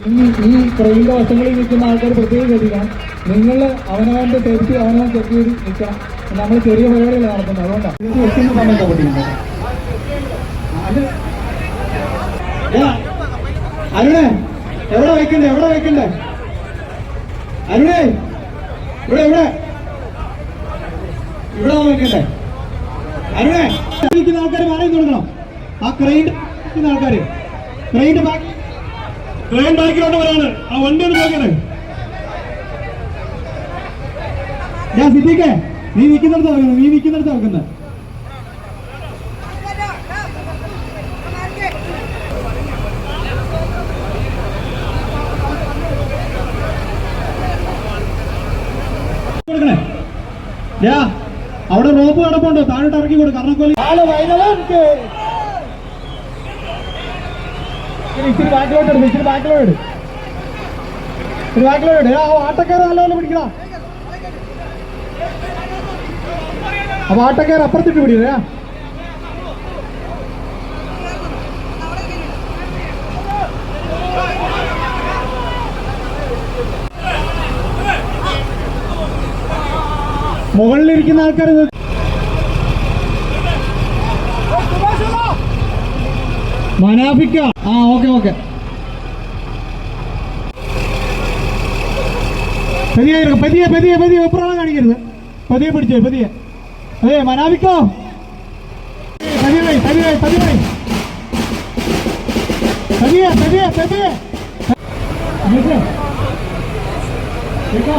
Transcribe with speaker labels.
Speaker 1: ഈ ട്രെയിൻ വശങ്ങളിൽ നിൽക്കുന്ന ആൾക്കാർ പ്രത്യേകം ശ്രദ്ധിക്കാം നിങ്ങൾ അവനവന്റെ സേഫ്റ്റി അവനവൻ ചെക്ക് ചെയ്ത് നിൽക്കാം. നമ്മൾ ചെറിയ പരിപാടികൾ നടത്തുന്നത് അതുകൊണ്ടാണ് അരുണേ എവിടെ വെക്കണ്ടേ എവിടെ വെക്കണ്ടേ അരുണേ ഇവിടെ ഇവിടെ. ഇവിടെ വെക്കണ്ടേ അരുണേ ആൾക്കാർ മാറി കൊടുക്കണം ആ ഇരിക്കുന്ന ആൾക്കാർ ക്രെയിന്റെ ബാക്ക്
Speaker 2: ട്രെയിൻ ബാക്കിലോട്ട് വരാണ്. ആ വണ്ടി ഒന്ന് നോക്കണേ
Speaker 1: ഞാൻ സിദ്ധിക്കേ നീ നിൽക്കുന്നിടത്ത് വെക്കുന്നത് നീ നിൽക്കുന്നിടത്ത് യാ അവിടെ റോപ്പ് കിടപ്പുണ്ടോ. താഴോട്ട് ഇറക്കി കൊടു കർണക്കോലി ഇച്ചിരി ബാക്കിലോട്ട് എടുക്കും ഇച്ചിരി ബാക്കിലോട്ട് ഇച്ചിരി ബാക്കിലോട്ട് ആ നല്ല പോലെ പിടിക്കണ അപ്പൊ ആട്ടക്കാർ അപ്പുറത്തിട്ട് പിടിക്കണേ മുകളിലിരിക്കുന്ന ആൾക്കാർ മനാഫിക്ക. ആ ഓക്കെ ഓക്കെ. പതിയെ പതിയെ പതിയെ പതിയെ വെപ്രാളം കാണിക്കരുത്. പതിയെ പിടിച്ചേ പതിയെ. അതെ മനാഫിക്കോ. പതിയെ പതിയെ പതിയെ. പതിയെ പതിയെ പതിയെ. കേട്ടോ?